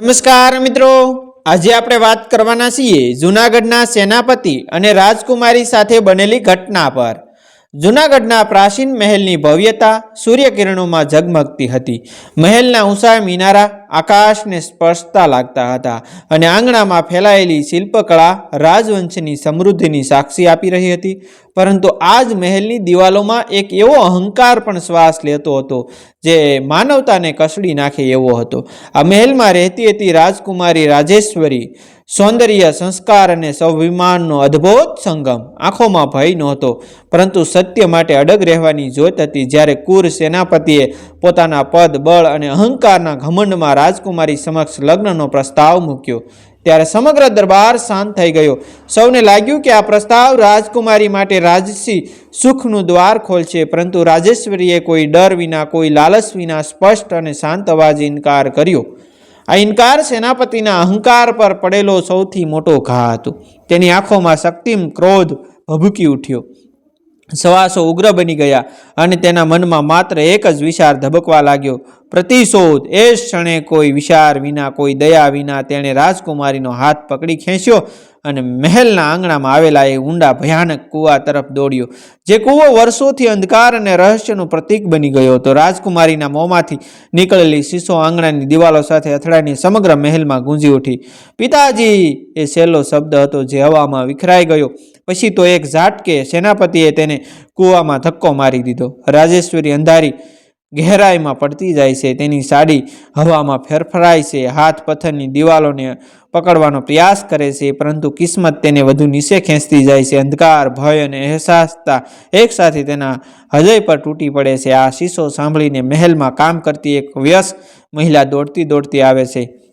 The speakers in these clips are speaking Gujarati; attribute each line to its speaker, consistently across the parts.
Speaker 1: નમસ્કાર મિત્રો. આજે આપણે વાત કરવાના છીએ જૂનાગઢના સેનાપતિ અને રાજકુમારી સાથે બનેલી ઘટના પર. જૂનાગઢના પ્રાચીન મહેલની ભવ્યતા સૂર્યકિરણોમાં ઝગમગતી હતી. મહેલના ઊંચા મિનારા, આકાશને સ્પર્શતા લાગતા હતા અને આંગણામાં ફેલાયેલી શિલ્પકળા રાજવંશની સમૃદ્ધિની સાક્ષી આપી રહી હતી. પરંતુ આ જ મહેલની દિવાલોમાં એક એવો અહંકાર પણ શ્વાસ લેતો હતો, જે માનવતાને કસડી નાખે એવો હતો. આ મહેલમાં રહેતી હતી રાજકુમારી રાજેશ્વરી. સૌંદર્ય સંસ્કાર અને સ્વાભિમાનનો અદ્ભુત સંગમ આંખોમાં ભય નહોતો, પરંતુ સત્ય માટે અડગ રહેવાની જોત હતી. જ્યારે કુર સેનાપતિએ પોતાના પદ, બળ અને અહંકારના ઘમંડમાં રાજકુમારી સમક્ષ લગ્નનો પ્રસ્તાવ મૂક્યો, ત્યારે સમગ્ર દરબાર શાંત થઈ ગયો. સૌને લાગ્યું કે આ પ્રસ્તાવ રાજકુમારી માટે રાજસી સુખનું દ્વાર ખોલશે, પરંતુ રાજેશ્વરીએ કોઈ ડર વિના, કોઈ લાલચ વિના સ્પષ્ટ અને શાંત અવાજે ઇનકાર કર્યો. આ સેનાપતિના અહંકાર પર પડેલો સૌથી મોટો ઘા હતો. તેની આંખોમાં શક્તિમ ક્રોધ ભભૂકી ઉઠ્યો. સવાસો ઉગ્ર બની ગયા અને તેના મનમાં માત્ર એક જ વિચાર ધબકવા લાગ્યો. પ્રતિશોધ, એ ક્ષણે કોઈ વિચાર વિના, કોઈ દયા વિના તેણે રાજકુમારીનો હાથ પકડી ખેંચ્યો અને મહેલના આંગણામાં આવેલા એ ઊંડા ભયાનક કૂવા તરફ દોડ્યો, જે કૂવો વર્ષોથી અંધકાર અને રહસ્યનું પ્રતીક બની ગયો હતો. રાજકુમારીના મોંમાંથી નીકળેલી શીશો આંગણાની દિવાલો સાથે અથડાની સમગ્ર મહેલમાં ગુંજી ઉઠી. પિતાજી, એ સહેલો શબ્દ હતો જે હવામાં વિખરાઈ ગયો. પછી તો એક ઝાટકે સેનાપતિએ તેને કૂવામાં ધક્કો મારી દીધો. રાજેશ્વરી અંધારી ગહેરાઈમાં પડતી જાય છે. તેની સાડી હવામાં ફેરફરાય છે. હાથ પથ્થરની દિવાલોને પકડવાનો પ્રયાસ કરે છે, પરંતુ કિસ્મત તેને વધુ નીચે ખેંચતી જાય છે. અંધકાર, ભય અને અહેસાસતા એકસાથે તેના હૃદય પર તૂટી પડે છે. આ શીશો સાંભળીને મહેલમાં કામ કરતી એક વ્યસ મહિલા દોડતી દોડતી આવે છે.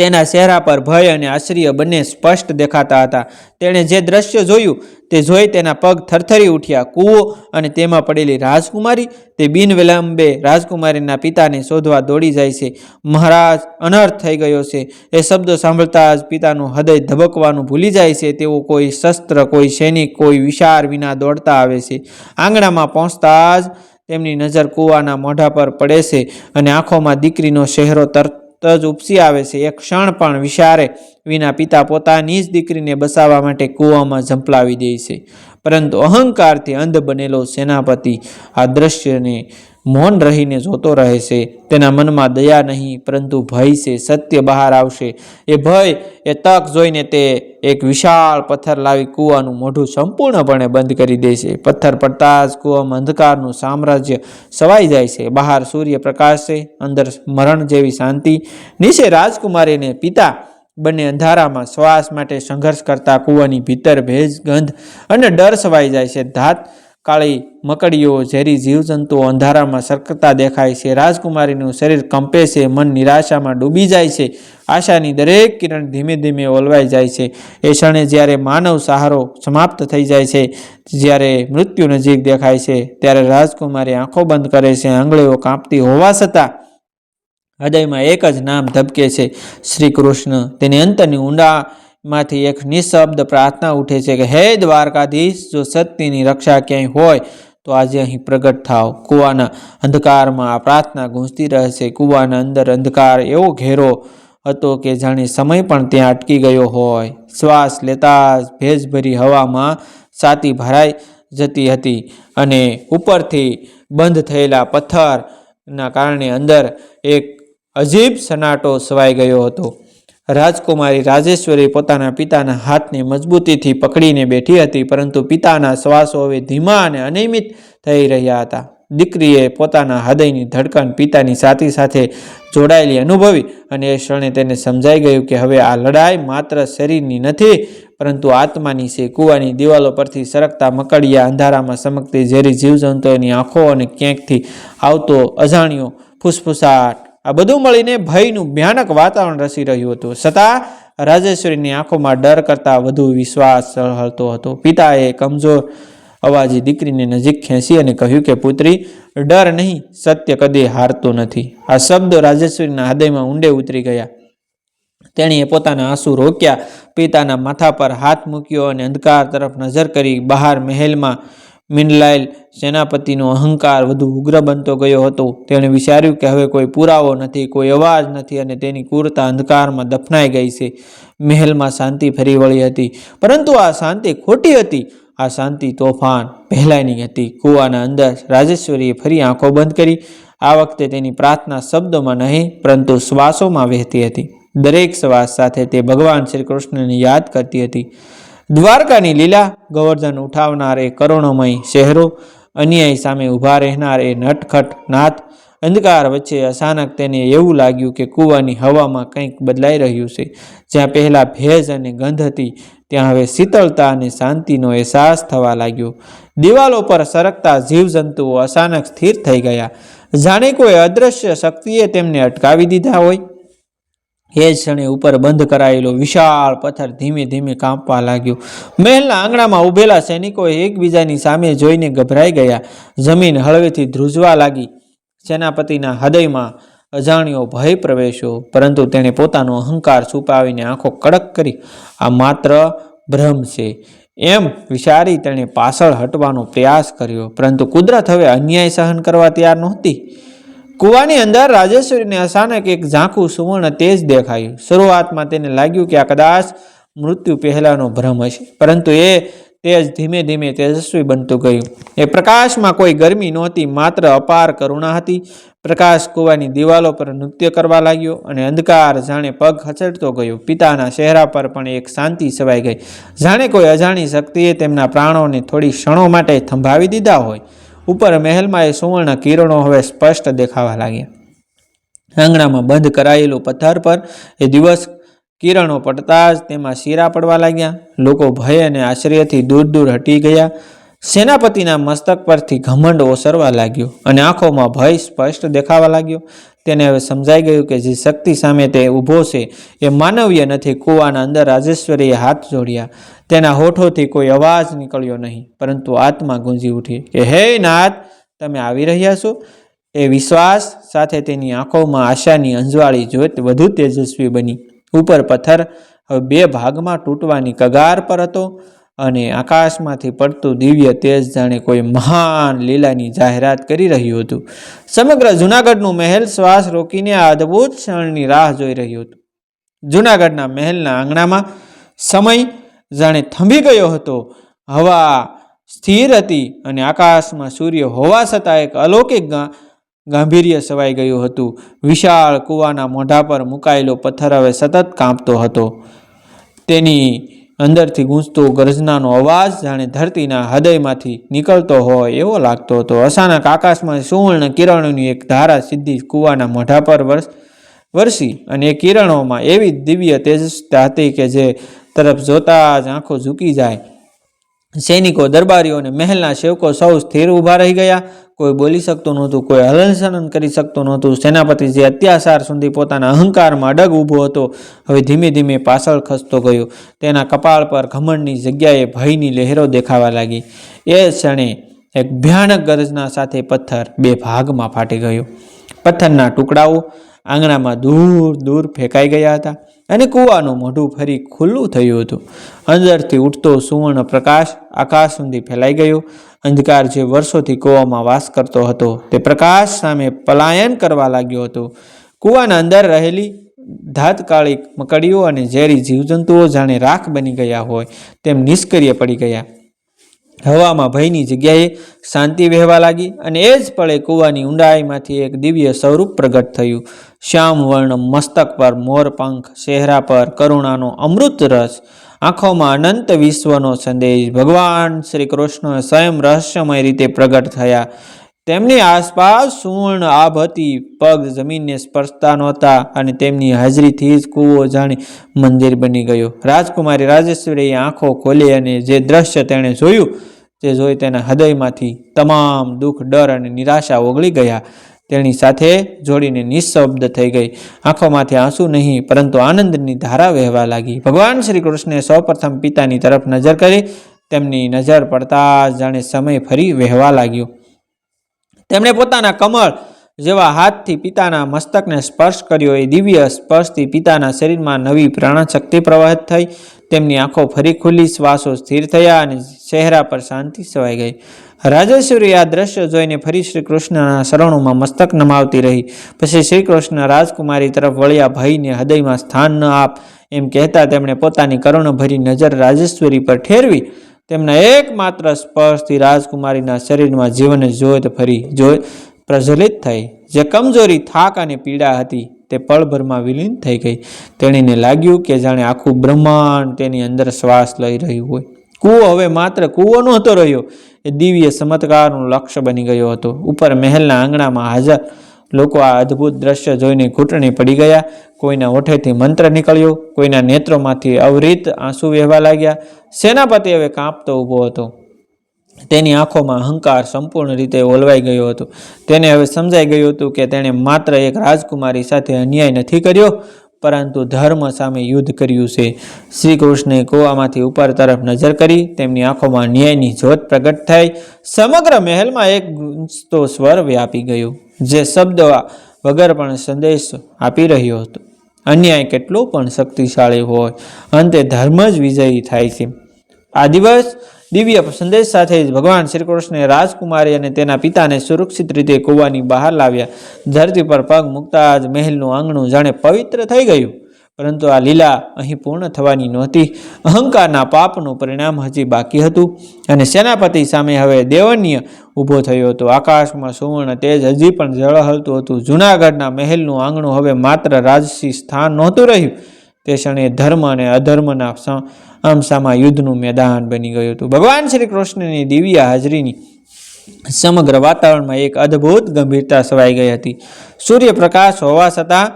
Speaker 1: તેના ચહેરા પર ભય અને આશ્ચર્ય બંને સ્પષ્ટ દેખાતા હતા. તેણે જે દ્રશ્ય જોયું તે જોઈ તેના પગ થરથરી ઉઠ્યા. કૂવો અને તેમાં પડેલી રાજકુમારી તે બિન વિલંબે રાજકુમારીના પિતાને શોધવા દોડી જાય છે. મહારાજ, અનર્થ થઈ ગયો છે. એ શબ્દો સાંભળતા જ પિતાનું હૃદય ધબકવાનું ભૂલી જાય છે. તેઓ કોઈ શસ્ત્ર, કોઈ સૈનિક, કોઈ વિચાર વિના દોડતા આવે છે. આંગણામાં પહોંચતા જ તેમની નજર કૂવાના મોઢા પર પડે છે અને આંખોમાં દીકરીનો ચહેરો તરત જ ઉપસી આવે છે. એક ક્ષણ પણ વિચારે વિના પિતા પોતાની જ દીકરીને બસાવવા માટે કૂવામાં ઝંપલાવી દે છે. પરંતુ અહંકારથી અંધ બનેલો સેનાપતિ આ દ્રશ્યને મૌન રહીને જોતો રહે છે. તેના મનમાં દયા નહીં, પરંતુ ભય છે. સત્ય બહાર આવશે. એ ભય, એ તક જોઈને તે એક વિશાળ પથ્થર લાવી કૂવાનું મોઢું સંપૂર્ણપણે બંધ કરી દે છે. પથ્થર પડતા જ કૂવામાં અંધકારનું સામ્રાજ્ય સવાઈ જાય છે. બહાર સૂર્ય પ્રકાશ છે, અંદર મરણ જેવી શાંતિ. નીચે રાજકુમારીને પિતા બંને અંધારામાં શ્વાસ માટે સંઘર્ષ કરતા કૂવાની ભીતર ભેજ ગંધ અને ડર સવાઈ જાય છે. ધાત કાળી મકડીઓ, ઝેરી જીવજંતુઓ અંધારામાં સરકતા દેખાય છે. રાજકુમારીનું શરીર કંપે છે, મન નિરાશામાં ડૂબી જાય છે. આશાની દરેક કિરણ ધીમે ધીમે ઓલવાઈ જાય છે. એ ક્ષણે જ્યારે માનવ સહારો સમાપ્ત થઈ જાય છે, જ્યારે મૃત્યુ નજીક દેખાય છે, ત્યારે રાજકુમારી આંખો બંધ કરે છે, આંગળીઓ કાંપતી હોવા છતાં હૃદયમાં એક જ નામ ધબકે છે. શ્રી કૃષ્ણ, તેની અંતરની ઊંડામાંથી એક નિશબ્દ પ્રાર્થના ઉઠે છે કે, હે દ્વારકાધીશ, જો સત્યની રક્ષા ક્યાંય હોય, તો આજે અહીં પ્રગટ થાવ. કૂવાના અંધકારમાં આ પ્રાર્થના ગૂંજતી રહે છે કૂવાના અંદર અંધકાર એવો ઘેરો હતો કે જાણે સમય પણ ત્યાં અટકી ગયો હોય. શ્વાસ લેતા ભેજભરી હવામાં સાતી ભરાઈ જતી હતી અને ઉપરથી બંધ થયેલા પથ્થરના કારણે અંદર એક અજીબ સનાટો સવાઈ ગયો હતો. રાજકુમારી રાજેશ્વરી પોતાના પિતાના હાથને મજબૂતીથી પકડીને બેઠી હતી, પરંતુ પિતાના શ્વાસો હવે ધીમા અને અનિયમિત થઈ રહ્યા હતા. દીકરીએ પોતાના હૃદયની ધડકન પિતાની સાથી સાથે જોડાયેલી અનુભવી અને એ ક્ષણે તેને સમજાઈ ગયું કે હવે આ લડાઈ માત્ર શરીરની નથી, પરંતુ આત્માની છે. કૂવાની દિવાલો પરથી સરકતા મકડિયા અંધારામાં ચમકતી ઝેરી જીવજંતુઓની આંખો અને ક્યાંકથી આવતો અજાણ્યો ફૂસફૂસાટ આ બધું મળીને ભયનું ભયાનક વાતાવરણ રસી રહ્યું હતું. છતાં રાજેશ્વરીની આંખોમાં ડર કરતાં વધુ વિશ્વાસ ઝળહળતો હતો. પિતાએ કમજોર અવાજે દીકરીને નજીક ખેંચી અને કહ્યું કે, પુત્રી, ડર નહીં, સત્ય કદી હારતું નથી. આ શબ્દો રાજેશ્વરીના હૃદયમાં ઊંડે ઉતરી ગયા. તેણીએ પોતાના આંસુ રોક્યા, પિતાના માથા પર હાથ મૂક્યો અને અંધકાર તરફ નજર કરી બહાર મહેલમાં મીનલાલ સેનાપતિનો અહંકાર વધુ ઉગ્ર બનતો ગયો હતો. તેણે વિચાર્યું કે હવે કોઈ પુરાવો નથી, કોઈ અવાજ નથી અને તેની ક્રૂરતા અંધકારમાં દફનાઈ ગઈ છે. મહેલમાં શાંતિ ફરી વળી હતી. પરંતુ આ શાંતિ ખોટી હતી. આ શાંતિ તોફાન પહેલાંની હતી. કૂવાના અંદર રાજેશ્વરીએ ફરી આંખો બંધ કરી. આ વખતે તેની પ્રાર્થના શબ્દોમાં નહીં, પરંતુ શ્વાસોમાં વહેતી હતી. દરેક શ્વાસ સાથે તે ભગવાન શ્રી કૃષ્ણને યાદ કરતી હતી. દ્વારકાની લીલા ગોવર્ધન ઉઠાવનાર એ કરુણમય શહેરો, અન્યાય સામે ઊભા રહેનાર એ નટખટ નાથ, અંધકાર વચ્ચે અચાનક તેને એવું લાગ્યું કે કૂવાની હવામાં કંઈક બદલાઈ રહ્યું છે. જ્યાં પહેલાં ભેજ અને ગંધ હતી, ત્યાં હવે શીતળતા અને શાંતિનો અહેસાસ થવા લાગ્યો. દિવાલો પર સરકતા જીવજંતુઓ અચાનક સ્થિર થઈ ગયા. જાણે કોઈ અદૃશ્ય શક્તિએ તેમને અટકાવી દીધા હોય. એ ક્ષણે ઉપર બંધ કરાયેલો વિશાળ પથ્થર ધીમે ધીમે કાંપવા લાગ્યો. મહેલના આંગણામાં ઊભેલા સૈનિકો એકબીજાની સામે જોઈને ગભરાઈ ગયા. જમીન હળવેથી ધ્રુજવા લાગી. સેનાપતિના હૃદયમાં અજાણ્યો ભય પ્રવેશ્યો, પરંતુ તેણે પોતાનો અહંકાર છુપાવીને આંખો કડક કરી. આ માત્ર ભ્રમ છે. એમ વિચારી તેણે પાછળ હટવાનો પ્રયાસ કર્યો, પરંતુ કુદરત હવે અન્યાય સહન કરવા તૈયાર નહોતી. કૂવાની અંદર રાજેશ્વરીને અચાનક એક ઝાંખું સુવર્ણ તેજ દેખાયું. શરૂઆતમાં તેને લાગ્યું કે આ કદાચ મૃત્યુ પહેલાંનો ભ્રમ હશે, પરંતુ એ તેજ ધીમે ધીમે તેજસ્વી બનતું ગયું. એ પ્રકાશમાં કોઈ ગરમી નહોતી, માત્ર અપાર કરુણા હતી. પ્રકાશ કૂવાની દિવાલો પર નૃત્ય કરવા લાગ્યો અને અંધકાર જાણે પગ ખસેડતો ગયો. પિતાના ચહેરા પર પણ એક શાંતિ છવાઈ ગઈ. જાણે કોઈ અજાણી શક્તિએ તેમના પ્રાણોને થોડી ક્ષણો માટે થંભાવી દીધા હોય. ઉપર મહેલમાં એ સુવર્ણ કિરણો હવે સ્પષ્ટ દેખાવા લાગ્યા. આંગણામાં બંધ કરાયેલું પથ્થર પર એ દિવસ કિરણો પડતા જ તેમાં શીરા પડવા લાગ્યા. લોકો ભય અને આશ્ચર્યથી દૂર દૂર હટી ગયા. સેનાપતિના મસ્તક પરથી ઘમંડ ઓસરવા લાગ્યો અને આંખોમાં ભય સ્પષ્ટ દેખાવા લાગ્યો. તેને હવે સમજાઈ ગયું કે જે શક્તિ સામે તે ઊભો છે એ માનવીય નથી, કૂવાના અંદર રાજેશ્વરીએ હાથ જોડ્યા. તેના હોઠોથી કોઈ અવાજ નીકળ્યો નહીં, પરંતુ આત્મા ગુંજી ઉઠી કે, હે નાથ, તમે આવી રહ્યા છો? એ વિશ્વાસ સાથે તેની આંખોમાં આશાની અંજવાળી જોત વધુ તેજસ્વી બની. ઉપર પથ્થર હવે બે ભાગમાં તૂટવાની કગાર પર હતો. અને આકાશમાંથી પડતું દિવ્ય તેજ જાણે કોઈ મહાન લીલાની જાહેરાત કરી રહ્યું હતું. સમગ્ર જૂનાગઢનું મહેલ શ્વાસ રોકીને આ અદ્ભુત ક્ષણની રાહ જોઈ રહ્યું હતું. જૂનાગઢના મહેલના આંગણામાં સમય જાણે થંભી ગયો હતો. હવા સ્થિર હતી અને આકાશમાં સૂર્ય હોવા છતાં એક અલૌકિક ગાંભીર્ય સવાઈ ગયું હતું. વિશાળ કૂવાના મોઢા પર મુકાયેલો પથ્થર હવે સતત કાંપતો હતો. તેની અંદરથી ગૂંજતો ગર્જનાનો અવાજ જાણે ધરતીના હૃદયમાંથી નીકળતો હોય એવો લાગતો હતો. અચાનક આકાશમાં સુવર્ણ કિરણોની એક ધારા સીધી કૂવાના મોઢા પર વર્ષ વરસી અને એ કિરણોમાં એવી દિવ્ય તેજસ્તા હતી કે જે તરફ જોતા જ આંખો ઝૂકી જાય. સૈનિકો, દરબારીઓ અને મહેલના સેવકો સૌ સ્થિર ઊભા રહી ગયા. કોઈ બોલી શકતું નહોતું, કોઈ હલનસલન કરી શકતું નહોતું. સેનાપતિ જે અત્યાચાર સુધી પોતાના અહંકારમાં અડગ ઊભો હતો, હવે ધીમે ધીમે પાછળ ખસતો ગયો. તેના કપાળ પર ઘમંડની જગ્યાએ ભયની લહેરો દેખાવા લાગી. એ ક્ષણે એક ભયાનક ગરજના સાથે પથ્થર બે ભાગમાં ફાટી ગયો. પથ્થરના ટુકડાઓ આંગણામાં દૂર દૂર ફેંકાઈ ગયા હતા અને કૂવાનું મોઢું ફરી ખુલ્લું થયું હતું. અંદરથી ઉઠતો સુવર્ણ પ્રકાશ આકાશ સુધી ફેલાઈ ગયો. અંધકાર જે વર્ષોથી કૂવામાં વાસ કરતો હતો તે પ્રકાશ સામે પલાયન કરવા લાગ્યો હતો. કૂવાના અંદર રહેલી ધાતકાળી મકડીઓ અને ઝેરી જીવજંતુઓ જાણે રાખ બની ગયા હોય તેમ નિષ્ક્રિય પડી ગયા. હવામાં ભયની જગ્યાએ શાંતિ વહેવા લાગી અને એ જ પળે કૂવાની ઊંડાઈમાંથી એક દિવ્ય સ્વરૂપ પ્રગટ થયું. શ્યામ વર્ણ મસ્તક પર મોરપંખ ચહેરા પર કરુણાનો અમૃત રસ, આંખોમાં અનંત વિશ્વનો સંદેશ. ભગવાન શ્રી કૃષ્ણ સ્વયં રહસ્યમય રીતે પ્રગટ થયા. તેમની આસપાસ સુવર્ણ આભ હતી પગ જમીનને સ્પર્શતા નહોતા અને તેમની હાજરીથી જ કૂવો જાણે મંદિર બની ગયો. રાજકુમારી રાજેશ્વરીએ આંખો ખોલી અને જે દ્રશ્ય તેણે જોયું તે જોઈ તેના હૃદયમાંથી તમામ દુઃખ, ડર અને નિરાશા ઓગળી ગયા. તેની સાથે જોડીને નિઃશબ્દ થઈ ગઈ. આંખોમાંથી આંસુ નહીં, પરંતુ આનંદની ધારા વહેવા લાગી. ભગવાન શ્રી કૃષ્ણે સૌપ્રથમ પિતાની તરફ નજર કરી. તેમની નજર પડતા જાણે સમય ફરી વહેવા લાગ્યો. તેમણે પોતાના કમળ જેવા હાથથી પિતાના મસ્તકને સ્પર્શ કર્યો. એ દિવ્ય સ્પર્શથી પિતાના શરીરમાં નવી પ્રાણશક્તિ પ્રવાહિત થઈ. તેમની આંખો ફરી ખુલ્લી, શ્વાસો સ્થિર થયા અને ચહેરા પર શાંતિ છવાઈ ગઈ. રાજેશ્વરી આ દ્રશ્ય જોઈને ફરી શ્રી કૃષ્ણના શરણોમાં મસ્તક નમાવતી રહી. પછી શ્રી કૃષ્ણ રાજકુમારી તરફ વળ્યા ભયને હૃદયમાં સ્થાન ન આપ એમ કહેતા તેમણે પોતાની કરુણભરી નજર રાજેશ્વરી પર ઠેરવી તેમના એકમાત્ર સ્પર્શથી રાજકુમારીના શરીરમાં જીવન જોત ફરી જોઈ પ્રજ્વલિત થઈ. જે કમજોરી, થાક અને પીડા હતી તે પળભરમાં વિલીન થઈ ગઈ. તેણીને લાગ્યું કે જાણે આખું બ્રહ્માંડ તેની અંદર શ્વાસ લઈ રહ્યું હોય. કૂવો હવે માત્ર કૂવો નહોતો રહ્યો. એ દિવ્ય ચમત્કારનું લક્ષ્ય બની ગયો હતો. ઉપર મહેલના આંગણામાં હાજર લોકો આ અદ્ભુત દ્રશ્ય જોઈને ઘૂંટણી પડી ગયા. કોઈના ઓઠેથી મંત્ર નીકળ્યો, કોઈના નેત્રોમાંથી અવરીત આંસુ વહેવા લાગ્યા. સેનાપતિ હવે કાંપતો ઊભો હતો. તેની આંખોમાં અહંકાર સંપૂર્ણ રીતે ઓલવાઈ ગયો હતો. તેને હવે સમજાઈ ગયું હતું કે તેણે માત્ર એક રાજકુમારી સાથે અન્યાય નથી કર્યો, પરંતુ ધર્મ સામે યુદ્ધ કર્યું છે. શ્રી કૃષ્ણે કૂવામાંથી ઉપર તરફ નજર કરી, તેમની આંખોમાં ન્યાયની જ્યોત પ્રગટ થઈ. સમગ્ર મહેલમાં એક ગુંજતો સ્વર વ્યાપી ગયો. જે શબ્દ વગર પણ સંદેશ આપી રહ્યો હતો. અન્યાય કેટલો પણ શક્તિશાળી હોય, અંતે ધર્મ જ વિજયી થાય છે. આ દિવસ દિવ્ય સંદેશ સાથે જ ભગવાન શ્રી કૃષ્ણે રાજકુમારી અને તેના પિતાને સુરક્ષિત રીતે કૂવાની બહાર લાવ્યા. ધરતી પર પગ મૂકતા જ મહેલનું આંગણું જાણે પવિત્ર થઈ ગયું. પરંતુ આ લીલા અહીં પૂર્ણ થવાની નહોતી. અહંકારના પાપનું પરિણામ હજી બાકી હતું અને સેનાપતિ સામે હવે દેવન્ય ઊભો થયો હતો. આકાશમાં સુવર્ણ તેજ હજી પણ ઝળહળતું હતું. જૂનાગઢના મહેલનું આંગણું હવે માત્ર રાજસી સ્થાન નહોતું રહ્યું. તે ક્ષણે ધર્મ અને અધર્મના આમસામાં યુદ્ધનું મેદાન બની ગયું હતું. ભગવાન શ્રી કૃષ્ણની દિવ્ય હાજરીની સમગ્ર વાતાવરણમાં એક અદ્ભુત ગંભીરતા છવાઈ ગઈ હતી. સૂર્યપ્રકાશ હોવા છતાં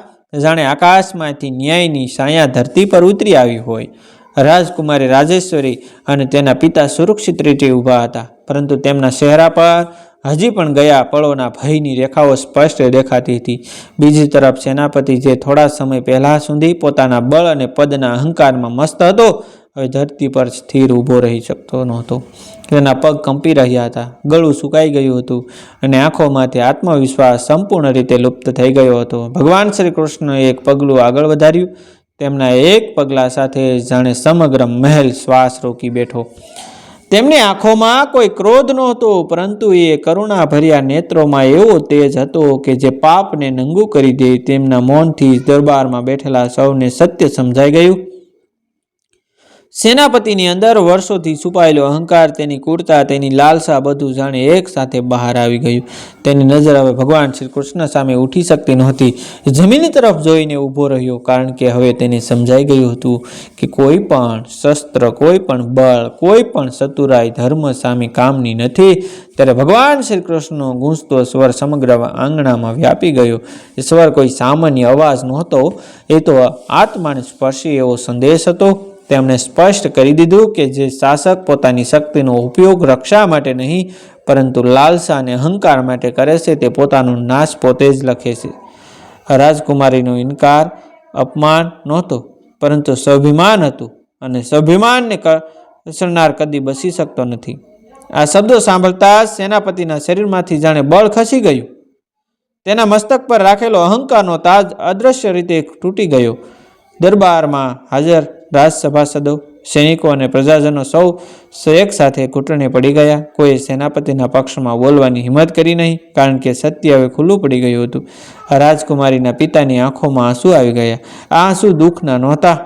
Speaker 1: જાણે આકાશમાંથી ન્યાયની સાયા ધરતી પર ઉતરી આવી હોય. રાજકુમારી રાજેશ્વરી અને તેના પિતા સુરક્ષિત રીતે ઊભા હતા, પરંતુ તેમના ચહેરા પર હજી પણ ગયા પળોના ભયની રેખાઓ સ્પષ્ટ દેખાતી હતી. બીજી તરફ સેનાપતિ જે થોડા સમય પહેલાં સુધી પોતાના બળ અને પદના અહંકારમાં મસ્ત હતો હવે ધરતી પર સ્થિર ઊભો રહી શકતો નહોતો. તેના પગ કંપી રહ્યા હતા. ગળું સુકાઈ ગયું હતું અને આંખોમાંથી આત્મવિશ્વાસ સંપૂર્ણ રીતે લુપ્ત થઈ ગયો હતો. ભગવાન શ્રી કૃષ્ણએ એક પગલું આગળ વધાર્યું. તેમના એક પગલા સાથે જાણે સમગ્ર મહેલ શ્વાસ રોકી બેઠો. તેમની આંખોમાં કોઈ ક્રોધ નહોતો, પરંતુ એ કરુણા ભર્યા નેત્રોમાં એવો તેજ હતો કે જે પાપને નંગું કરી દે તેમના મૌનથી દરબારમાં બેઠેલા સૌને સત્ય સમજાઈ ગયું. સેનાપતિની અંદર વર્ષોથી છુપાયેલો અહંકાર, તેની કુરતા, તેની લાલસા બધું જાણે એક સાથે બહાર આવી ગયું. તેની નજર હવે ભગવાન શ્રી કૃષ્ણ સામે ઉઠી શકતી નહોતી. જમીન તરફ જોઈને ઊભો રહ્યો, કારણ કે હવે તેને સમજાઈ ગયું હતું કે કોઈ પણ શસ્ત્ર, કોઈ પણ બળ, કોઈ પણ ચતુરાઈ ધર્મ સામે કામની નથી. ત્યારે ભગવાન શ્રી કૃષ્ણનો ગૂંજતો સ્વર સમગ્ર આંગણામાં વ્યાપી ગયો. એ સ્વર કોઈ સામાન્ય અવાજ નહોતો, એ તો આત્માને સ્પર્શી એવો સંદેશ હતો. તેમણે સ્પષ્ટ કરી દીધું કે જે શાસક પોતાની શક્તિનો ઉપયોગ રક્ષા માટે નહીં, પરંતુ લાલસા અને અહંકાર માટે કરે છે, તે પોતાનો નાશ પોતે જ લખે છે. રાજકુમારીનો ઇનકાર અપમાન નહોતો, પરંતુ સ્વાભિમાન હતું અને સ્વાભિમાનને કસરનાર કદી બસી શકતો નથી. આ શબ્દો સાંભળતા સેનાપતિના શરીરમાંથી જાણે બળ ખસી ગયું. તેના મસ્તક પર રાખેલો અહંકારનો તાજ અદૃશ્ય રીતે તૂટી ગયો. દરબારમાં હાજર રાજસભાસદો સૈનિકો અને પ્રજાજનો સૌ એક સાથે ઘૂંટણે પડી ગયા. કોઈ સેનાપતિના પક્ષમાં બોલવાની હિંમત કરી નહીં, કારણ કે સત્ય હવે ખુલ્લું પડી ગયું હતું. રાજકુમારીના પિતાની આંખોમાં આંસુ આવી ગયા. આ આંસુ દુઃખના નહોતા,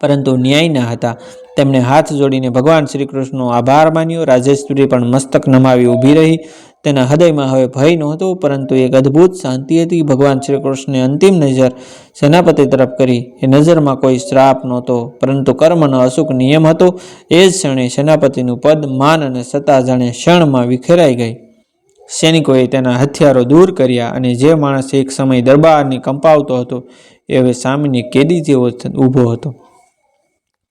Speaker 1: પરંતુ ન્યાયના હતા. તેમણે હાથ જોડીને ભગવાન શ્રી કૃષ્ણનો આભાર માન્યો. રાજેશ્વરી પણ મસ્તક નમાવી ઊભી રહી. તેના હૃદયમાં હવે ભય નહોતો, પરંતુ એક અદ્ભુત શાંતિ હતી. ભગવાન શ્રી કૃષ્ણે અંતિમ નજર સેનાપતિ તરફ કરી. એ નજરમાં કોઈ શ્રાપ નહોતો, પરંતુ કર્મનો અસુખ નિયમ હતો. એ જ ક્ષણે સેનાપતિનું પદ માન અને સત્તા જાણે ક્ષણમાં વિખેરાઈ ગઈ. સૈનિકોએ તેના હથિયારો દૂર કર્યા અને જે માણસ એક સમય દરબારની કંપાવતો હતો, એ હવે સામેની કેદી જેવો ઊભો હતો.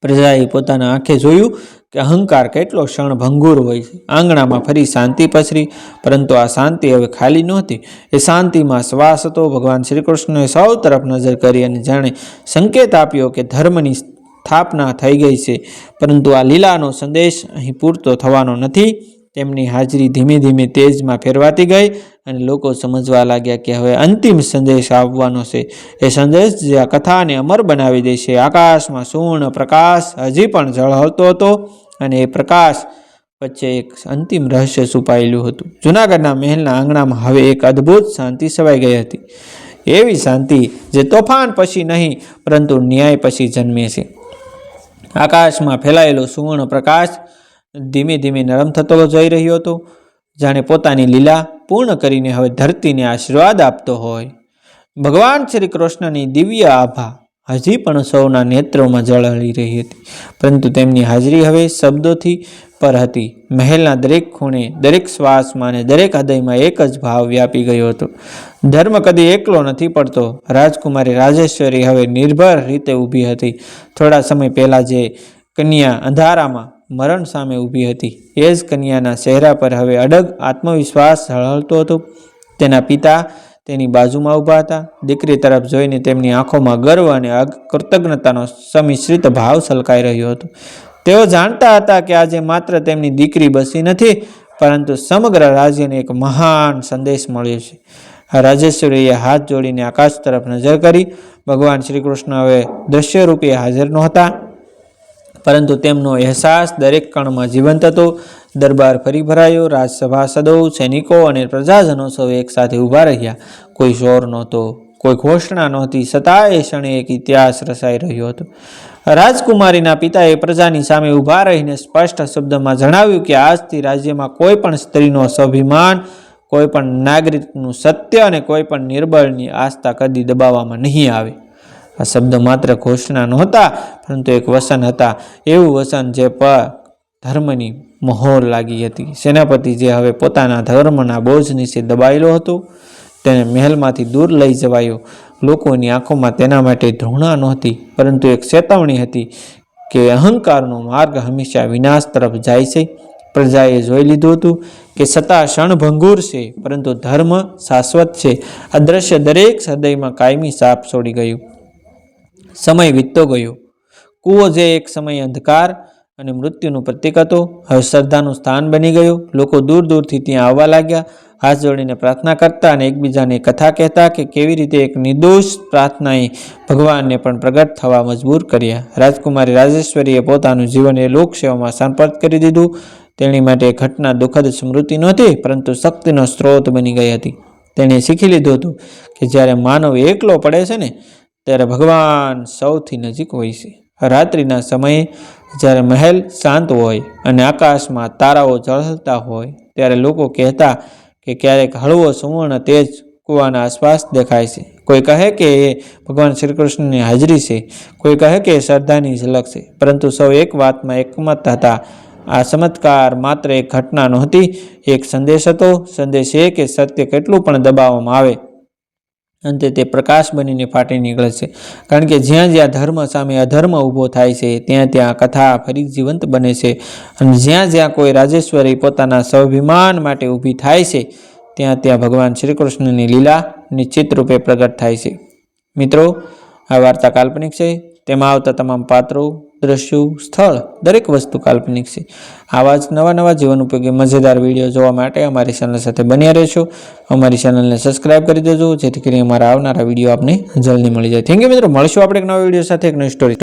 Speaker 1: પ્રજાએ પોતાના આંખે જોયું કે અહંકાર કેટલો ક્ષણભંગુર હોય છે. આંગણામાં ફરી શાંતિ પસરી, પરંતુ આ શાંતિ હવે ખાલી નહોતી. એ શાંતિમાં શ્વાસ હતો. ભગવાન શ્રી કૃષ્ણએ સૌ તરફ નજર કરી અને જાણે સંકેત આપ્યો કે ધર્મની સ્થાપના થઈ ગઈ છે. પરંતુ આ લીલાનો સંદેશ અહીં પૂરતો થવાનો નથી. તેમની હાજરી ધીમે ધીમે તેજમાં ફેરવાતી ગઈ અને લોકો સમજવા લાગ્યા કે હવે અંતિમ સંદેશ આવવાનો છે. એ સંદેશ જે આ કથાને અમર બનાવી દેશે આકાશમાં સુવર્ણ પ્રકાશ હજી પણ ઝળહળતો હતો અને એ પ્રકાશ વચ્ચે એક અંતિમ રહસ્ય છુપાયેલું હતું. જૂનાગઢના મહેલના આંગણામાં હવે એક અદ્ભુત શાંતિ સવાઈ ગઈ હતી. એવી શાંતિ જે તોફાન પછી નહીં, પરંતુ ન્યાય પછી જન્મે છે. આકાશમાં ફેલાયેલો સુવર્ણ પ્રકાશ ધીમે ધીમે નરમ થતો જઈ રહ્યો હતો. જાણે પોતાની લીલા પૂર્ણ કરીને હવે ધરતીને આશીર્વાદ આપતો હોય. ભગવાન શ્રી કૃષ્ણની દિવ્ય આભા હજી પણ સૌના નેત્રોમાં જળહળી રહી હતી. પરંતુ તેમની હાજરી હવે શબ્દોથી પર હતી. મહેલના દરેક ખૂણે, દરેક શ્વાસમાં અને દરેક હૃદયમાં એક જ ભાવ વ્યાપી ગયો હતો. ધર્મ કદી એકલો નથી પડતો. રાજકુમારી રાજેશ્વરી હવે નિર્ભર રીતે ઊભી હતી. થોડા સમય પહેલાં જે કન્યા અંધારામાં મરણ સામે ઊભી હતી. એ જ કન્યાના ચહેરા પર હવે અડગ આત્મવિશ્વાસ હળહળતો હતો. તેના પિતા તેની બાજુમાં ઊભા હતા. દીકરી તરફ જોઈને તેમની આંખોમાં ગર્વ અને કૃતજ્ઞતાનો સમિશ્રિત ભાવ છલકાઈ રહ્યો હતો. તેઓ જાણતા હતા કે આજે માત્ર તેમની દીકરી બસી નથી, પરંતુ સમગ્ર રાજ્યને એક મહાન સંદેશ મળ્યો છે. રાજેશ્વરીએ હાથ જોડીને આકાશ તરફ નજર કરી. ભગવાન શ્રી કૃષ્ણ હવે દ્રશ્ય રૂપે હાજર નહોતા. પરંતુ તેમનો અહેસાસ દરેક કણમાં જીવંત હતો. દરબાર ફરી ભરાયો. રાજસભાસદો સૈનિકો અને પ્રજાજનો સૌ એકસાથે ઊભા રહ્યા. કોઈ શોર નહોતો, કોઈ ઘોષણા નહોતી. છતાં એ ક્ષણે એક ઇતિહાસ રચાઈ રહ્યો હતો. રાજકુમારીના પિતાએ પ્રજાની સામે ઊભા રહીને સ્પષ્ટ શબ્દમાં જણાવ્યું કે આજથી રાજ્યમાં કોઈ પણ સ્ત્રીનો સ્વાભિમાન, કોઈ પણ નાગરિકનું સત્ય અને કોઈ પણ નિર્બળની આસ્થા કદી દબાવવામાં નહીં આવે. આ શબ્દ માત્ર ઘોષણા નહોતા, પરંતુ એક વસન હતા. એવું વસન જે પર ધર્મની મહોર લાગી હતી. સેનાપતિ જે હવે પોતાના ધર્મના બોજ નીચે દબાયેલો હતો, તેને મહેલમાંથી દૂર લઈ જવાયો. લોકોની આંખોમાં તેના માટે ધૃણા નહોતી, પરંતુ એક ચેતવણી હતી કે અહંકારનો માર્ગ હંમેશા વિનાશ તરફ જાય છે. પ્રજાએ જોઈ લીધું હતું કે સત્તા ક્ષણભંગુર છે, પરંતુ ધર્મ શાશ્વત છે. આ દ્રશ્ય દરેક હૃદયમાં કાયમી સાપ છોડી ગયું. સમય વીતતો ગયો. કૂવો જે એક સમય અંધકાર અને મૃત્યુનું પ્રતીક હતો, હવે શ્રદ્ધાનું સ્થાન બની ગયું. લોકો દૂર દૂરથી ત્યાં આવવા લાગ્યા. હાથ જોડીને પ્રાર્થના કરતા અને એકબીજાને કથા કહેતા કે કેવી રીતે એક નિર્દોષ પ્રાર્થનાએ ભગવાનને પણ પ્રગટ થવા મજબૂર કર્યા. રાજકુમારી રાજેશ્વરીએ પોતાનું જીવન એ લોકસેવામાં સમર્પિત કરી દીધું. તેણી માટે ઘટના દુઃખદ સ્મૃતિ નહોતી, પરંતુ શક્તિનો સ્ત્રોત બની ગઈ હતી. તેણે શીખી લીધું હતું કે જ્યારે માનવ એકલો પડે છે ને ત્યારે ભગવાન સૌથી નજીક હોય છે. રાત્રિના સમયે જ્યારે મહેલ શાંત હોય અને આકાશમાં તારાઓ ઝળહળતા હોય, ત્યારે લોકો કહેતા કે ક્યારેક હળવો સુવર્ણ તેજ કૂવાના આસપાસ દેખાય છે. કોઈ કહે કે એ ભગવાન શ્રી કૃષ્ણની હાજરી છે, કોઈ કહે કે શ્રદ્ધાની ઝલક છે. પરંતુ સૌ એક વાતમાં એકમત હતા. આ ચમત્કાર માત્ર એક ઘટના નહોતી, એક સંદેશ હતો. સંદેશ એ કે સત્ય કેટલું પણ દબાવવામાં આવે અંતે તે પ્રકાશ બનીને ફાટી નીકળે છે. કારણ કે જ્યાં જ્યાં ધર્મ સામે અધર્મ ઊભો થાય છે, ત્યાં ત્યાં કથા ફરી જીવંત બને છે. અને જ્યાં જ્યાં કોઈ રાજેશ્વરી પોતાના સ્વાભિમાન માટે ઊભી થાય છે, ત્યાં ત્યાં ભગવાન શ્રી કૃષ્ણની લીલા નિશ્ચિત રૂપે પ્રગટ થાય છે. મિત્રો, આ વાર્તા કાલ્પનિક છે. તેમાં આવતા તમામ પાત્રો, દ્રશ્યો, સ્થળ, દરેક વસ્તુ કાલ્પનિક છે. આવા જ નવા નવા જીવન ઉપયોગી મજેદાર વીડિયો જોવા માટે અમારી ચેનલ સાથે બન્યા રહેશો અમારી ચેનલને સબસ્ક્રાઇબ કરી દેજો, જેથી કરીને અમારા આવનારા વીડિયો આપને જલ્દી મળી જાય. થેન્ક યુ મિત્રો. મળશું આપણે એક નવા વીડિયો સાથે. એક નવી સ્ટોરી